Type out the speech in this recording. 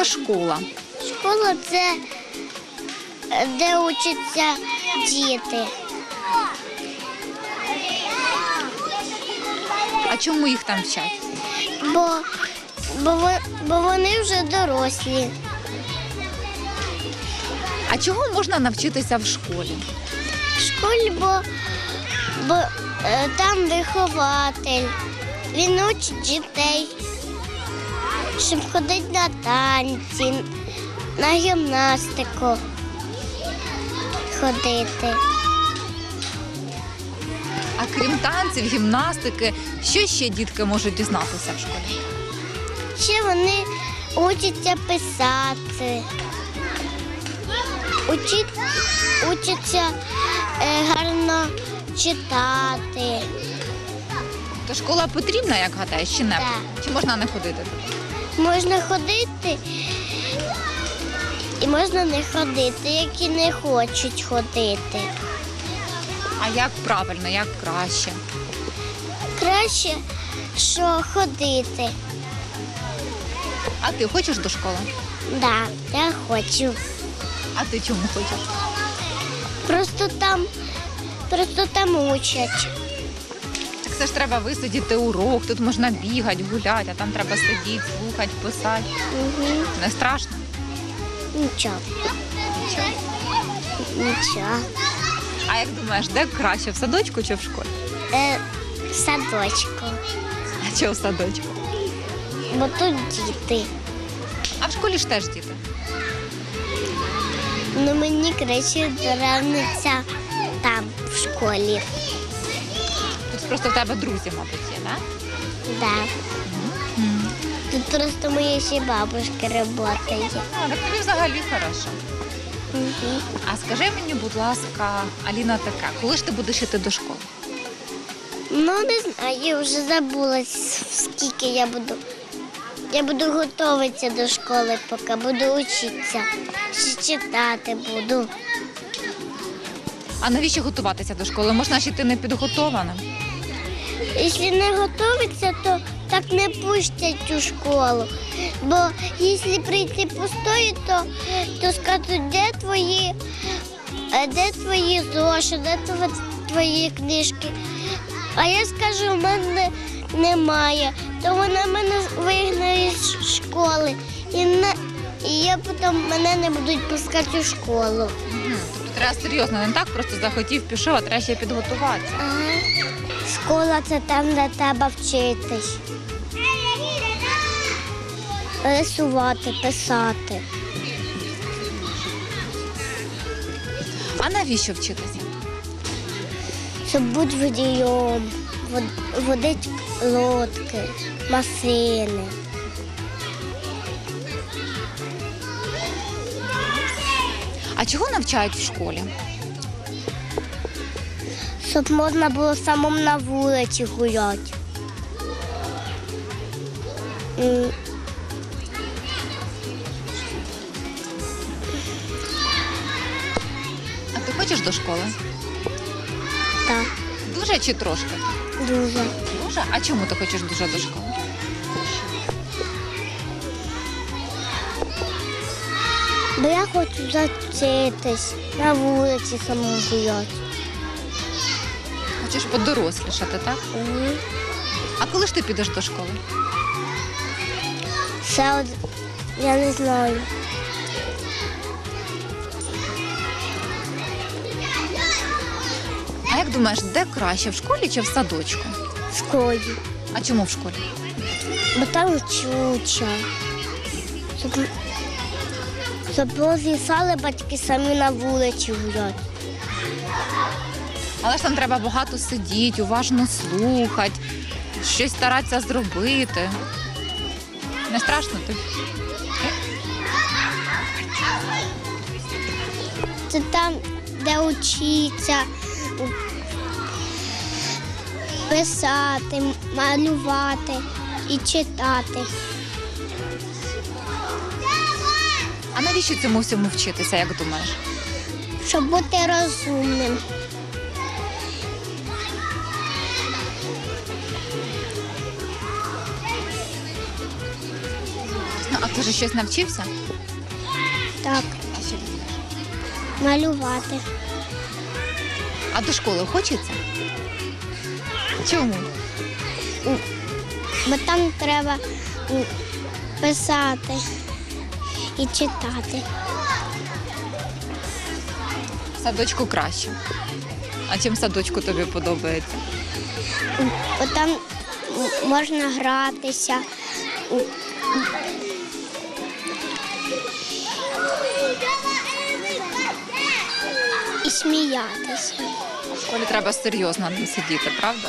таке школа? Школа це де учаться діти. А чому їх там вчать? Бо, бо, бо вони вже дорослі. А чого можна навчитися в школі? В школі, бо, бо е, там вихователь. Він учить дітей, щоб ходити на танці, на гімнастику ходити. А крім танців, гімнастики, що ще дітки можуть дізнатися в школі? Ще вони учаться писати, учить, учаться е, гарно читати. То школа потрібна, як гадаєш, чи не? Так. Чи можна не ходити? Можна ходити і можна не ходити, які не хочуть ходити. А як правильно, як краще? Краще, що ходити. А ти хочеш до школи? Да, я хочу. А ти чому хочеш? Просто там, просто там учать. Це ж треба висидіти урок, тут можна бігати, гуляти, а там треба сидіти, слухати, писати. Угу. Не страшно? Нічого. Нічого. Нічого. А як думаєш, де краще в садочку чи в школі? Е, в садочку. А чи в садочку? Бо тут діти. А в школі ж теж діти. Ну мені краще доравниться там, в школі. Просто в тебе друзі, мабуть, є, так? Да. Тут просто моя ще бабушка працює. А, так тобі взагалі хорошо. Угу. А скажи мені, будь ласка, Аліна таке, коли ж ти будеш йти до школи? Ну, не знаю, я вже забула, скільки я буду. Я буду готуватися до школи, поки буду вчитися. Ще читати буду. А навіщо готуватися до школи? Можна ж йти не підготованим. Якщо не готуватися, то так не пустять у школу. Бо якщо прийти пустою, то, то скажуть, де твої, де твої зоши, де тво- твої книжки. А я скажу, в мене немає, то вона мене вигнає з школи. І, не, і я потім мене не будуть пускати у школу. Тобто треба серйозно, не так просто захотів, пішов, а треба ще підготуватися. Ага. Школа це там, де треба вчитись. Рисувати, писати. А навіщо вчитися? Щоб бути водієм, вод- водити лодки, машини. А чого навчають в школі? Щоб можна було самому на вулиці гуляти. А ти хочеш до школи? Так, Дуже чи трошки? дуже. Дуже? А чому ти хочеш дуже до школи? Бо я хочу зачитись, на вулиці самому гуляти. Хочеш подорослішати, так? Мгм. А коли ж ти підеш до школи? Ще од... я не знаю. А як думаєш, де краще в школі чи в садочку? В школі. А чому в школі? Бо там чуча. Щоб, розвісали батьки самі на вулиці гуляти. Але ж там треба багато сидіти, уважно слухати, щось старатися зробити. Не страшно тобі? Це там, де учиться писати, малювати і читати. А навіщо цьому всьому вчитися, як думаєш? Щоб бути розумним. Ти вже щось навчився? Так, малювати. А до школи хочеться? Чому? Бо там треба писати і читати. В садочку краще. А чим в садочку тобі подобається? Бо там можна гратися. Сміятися. В школі треба серйозно сидіти, правда?